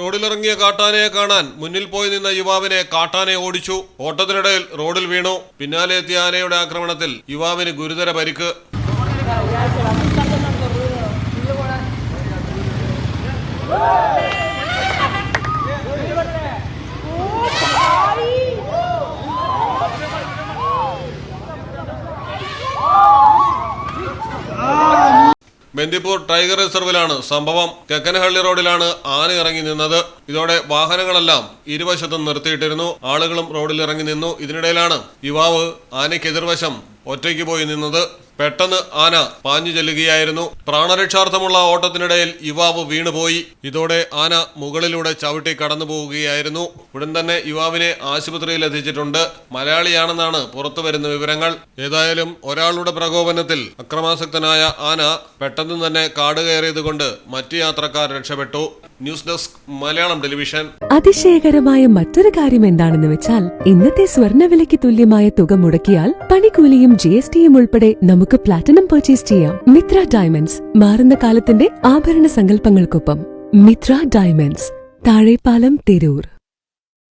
റോഡിലിറങ്ങിയ കാട്ടാനയെ കാണാൻ മുന്നിൽ പോയി നിന്ന യുവാവിനെ കാട്ടാനെ ഓടിച്ചു. ഓട്ടത്തിനിടയിൽ റോഡിൽ വീണു. പിന്നാലെ എത്തിയ ആനയുടെ ആക്രമണത്തിൽ യുവാവിന് ഗുരുതര പരിക്ക്. ബന്ദിപ്പൂർ ടൈഗർ റിസർവിലാണ് സംഭവം. കെക്കനഹള്ളി റോഡിലാണ് ആന ഇറങ്ങി നിന്നത്. ഇതോടെ വാഹനങ്ങളെല്ലാം ഇരുവശത്തും നിർത്തിയിട്ടിരുന്നു. ആളുകളും റോഡിൽ ഇറങ്ങി നിന്നു. ഇതിനിടയിലാണ് യുവാവ് ആനയ്ക്കെതിർവശം ഒറ്റയ്ക്ക് പോയി നിന്നത്. പെട്ടെന്ന് ആന പാഞ്ഞു ചെല്ലുകയായിരുന്നു. പ്രാണരക്ഷാർത്ഥമുള്ള ഓട്ടത്തിനിടയിൽ യുവാവ് വീണുപോയി. ഇതോടെ ആന മുകളിലൂടെ ചവിട്ടി കടന്നു പോവുകയായിരുന്നു ഉടൻ തന്നെ യുവാവിനെ ആശുപത്രിയിൽ എത്തിച്ചിട്ടുണ്ട്. മലയാളിയാണെന്നാണ് പുറത്തു വരുന്ന വിവരങ്ങൾ. ഏതായാലും ഒരാളുടെ പ്രകോപനത്തിൽ അക്രമാസക്തനായ ആന പെട്ടെന്ന് തന്നെ കാട് കയറിയതുകൊണ്ട് മറ്റ് യാത്രക്കാർ രക്ഷപ്പെട്ടു. News desk Malayalam television. അതിശയകരമായ മറ്റൊരു കാര്യം എന്താണെന്ന് വെച്ചാൽ ഇന്നത്തെ സ്വർണവിലയ്ക്ക് തുല്യമായ തുക മുടക്കിയാൽ പണിക്കൂലിയും ജി എസ് ടിയും ഉൾപ്പെടെ നമുക്ക് പ്ലാറ്റിനം പർച്ചേസ് ചെയ്യാം. മിത്ര ഡയമണ്ട്സ് മാറുന്ന കാലത്തിന്റെ ആഭരണ സങ്കല്പങ്ങൾക്കൊപ്പം. മിത്ര ഡയമണ്ട്സ് താഴെപ്പാലം തിരൂർ.